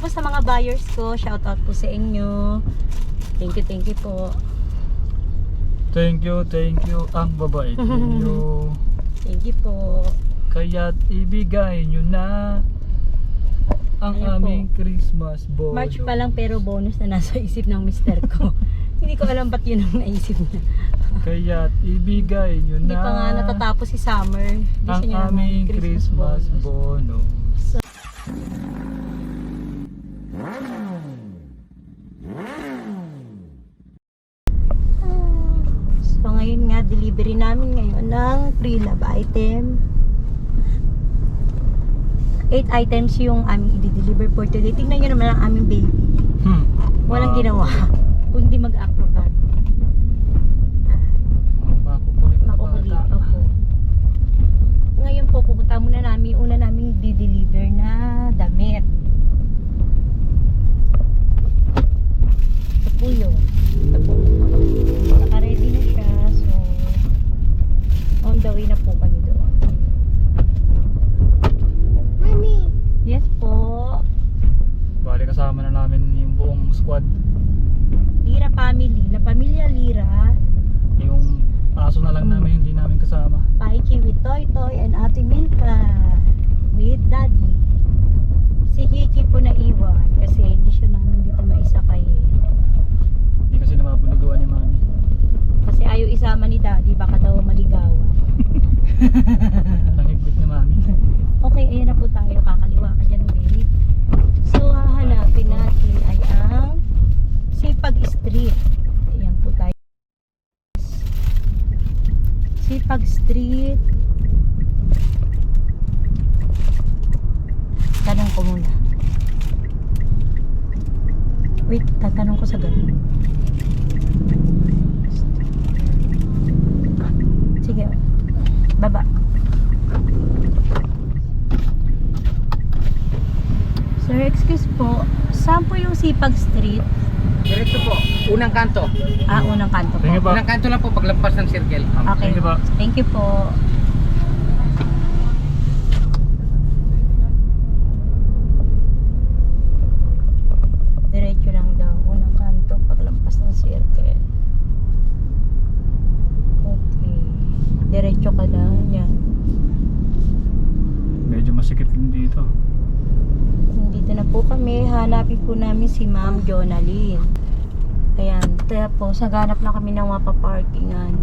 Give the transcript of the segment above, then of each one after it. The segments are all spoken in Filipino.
po sa mga buyers ko. Shout out po sa inyo. Thank you, thank you po. Thank you, thank you. Ang babait ninyo. Thank you po. Kaya't ibigay nyo na ang Ayun po. aming Christmas bonus. March pa lang pero bonus na nasa isip ng mister ko. Hindi ko alam ba't yun ang naisip niya. Kaya't ibigay nyo Hindi na pa nga natatapos si summer. Gusto ang aming Christmas bonus. So ngayon nga, delivery namin ngayon ng pre-love item. 8 items yung aming i-deliver for today. Tingnan nyo naman ang aming baby. Hmm. Walang Ah, ginawa. Kung hindi Wait, tatanong ko sa ganun. Sige. Baba. Sir, excuse po. Saan po yung Sipag Street? Diretso po, unang kanto. Ah, unang kanto po. Thank you po. Unang kanto lang po paglampas ng circle. Okay. Thank you po. Thank you po. Diretso lang daw. Unang kanto paglampas ng circle. Okay. Diretso ka lang. Yan. Medyo masikip din dito. Dito na po kami. Hanapin po namin si Ma'am Jonaline. Ayan. Tapos, naghanap lang kami ng mapaparkingan.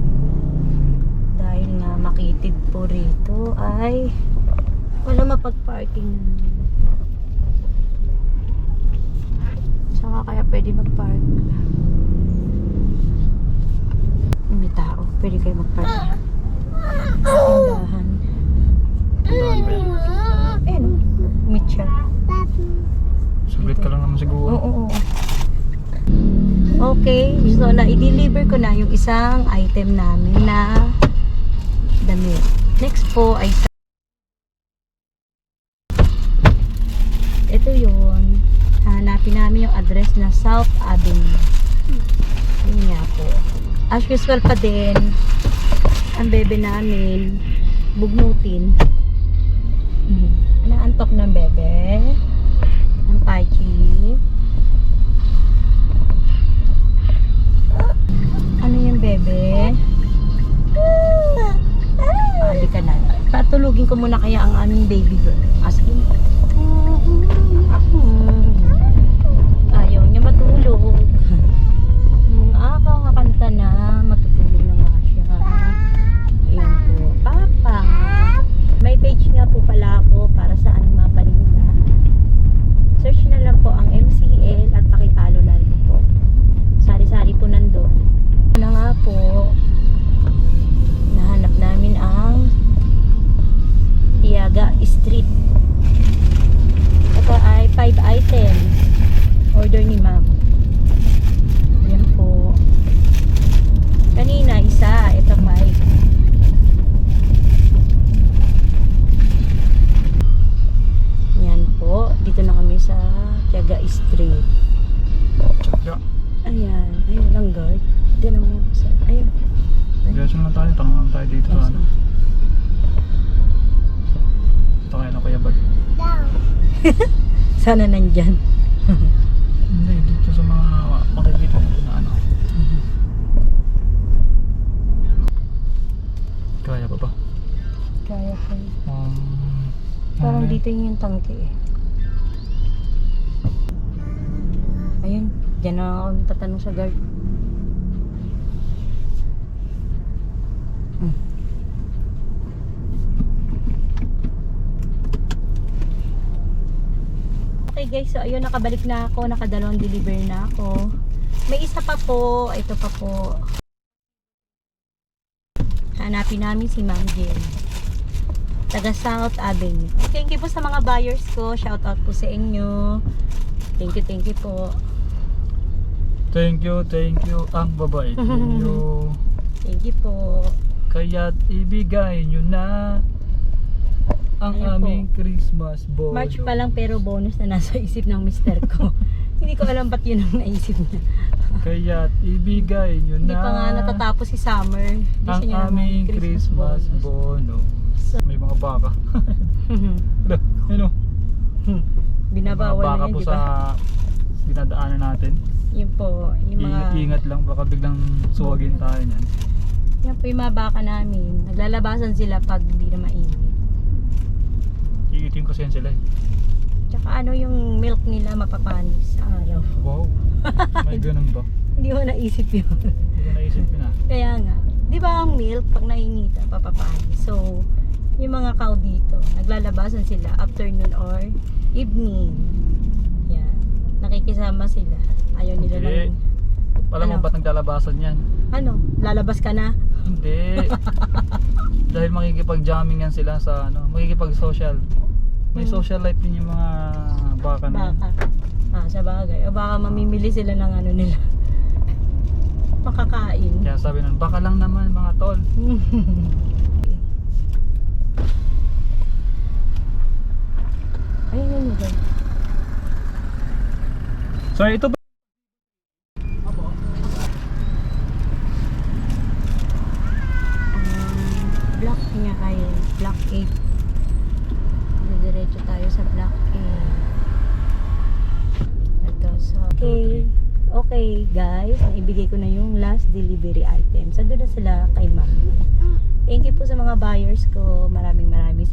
Dahil nga makitid po rito ay wala mapag-parking. Saka kaya pwede mag-park. May tao. Pwede kayo mag-park. Tindahan. Tindahan ba yan? Ayun. Meet siya. Saglit ka lang naman siguro. Oo, oo. Okay, so na i-deliver ko na yung isang item namin na damit. Next po ay Ito yun. Hanapin namin yung address na South Avenue. Yun nga po. As usual pa din, ang bebe namin, bugnutin. Hmm. Naantok ng bebe. Ang pachi. Ano yung bebe? Ali ka na. Patulugin ko muna kaya ang aming baby girl. Ah, sige. Ayaw niya matulog. Nung kakakanta na, guard. Tinan mo. Sa, ayun. Diretso na tayo. Tangan tayo dito Ayun. ano. Ito kaya na kuya bag. Sana nandyan. Hindi, dito sa mga makikita mo na ano. Kaya pa ba? Kaya ko. Um, Parang ano yun? dito yung tangke eh. Ayun, dyan na ako tatanong sa guard. Okay guys, so ayun nakabalik na ako, nakadalawang deliver na ako. May isa pa po, ito pa po. Hanapin namin si Ma'am Jen taga South Avenue. Thank you po sa mga buyers ko. Shout out po sa inyo. Thank you, thank you po. Thank you, thank you. Ang babait ninyo. Thank you po. Kaya't ibigay nyo na ang Ayun po. aming Christmas bonus. March pa lang pero bonus na nasa isip ng mister ko. Hindi ko alam ba't yun ang naisip niya. Kaya't ibigay nyo na Hindi pa nga natatapos si summer. Hindi ang siya niya naman aming Christmas, bonus. So- May mga baka. Ano? Ano? Binabawal mga baka na yun, po di sa dinadaanan natin. Yun po, yung mga... Ingat, ingat lang baka biglang suwagin tayo niyan. Yan po yung mga baka namin. Naglalabasan sila pag hindi na mainit. Iitin ko siya sila eh. Tsaka ano yung milk nila mapapanis sa araw. Wow. May ganun ba? Hindi ko naisip yun. Hindi ko naisip yun ah. Kaya nga, di ba ang milk pag nainita, papapanis. So, yung mga cow dito, naglalabasan sila afternoon or evening. Yan. Nakikisama sila. Ayaw nila Hindi. ng, Alam mo Ano? ba't naglalabasan yan? ano, lalabas ka na? Hindi. Dahil makikipag-jamming yan sila sa ano, makikipag-social. May Hmm. social life din yung mga baka na. Baka. Ah, sa bagay. O baka mamimili sila ng ano nila. Makakain. Kaya sabi nun, baka lang naman mga tol. Ayun yun yun. So ito ba? Um, block niya kayo. Block 8. Diretso tayo sa block 8. Ito. So, okay. Okay, guys. Naibigay ko na yung last delivery item. Doon na sila kay ma'am. Thank you po sa mga buyers ko. Maraming maraming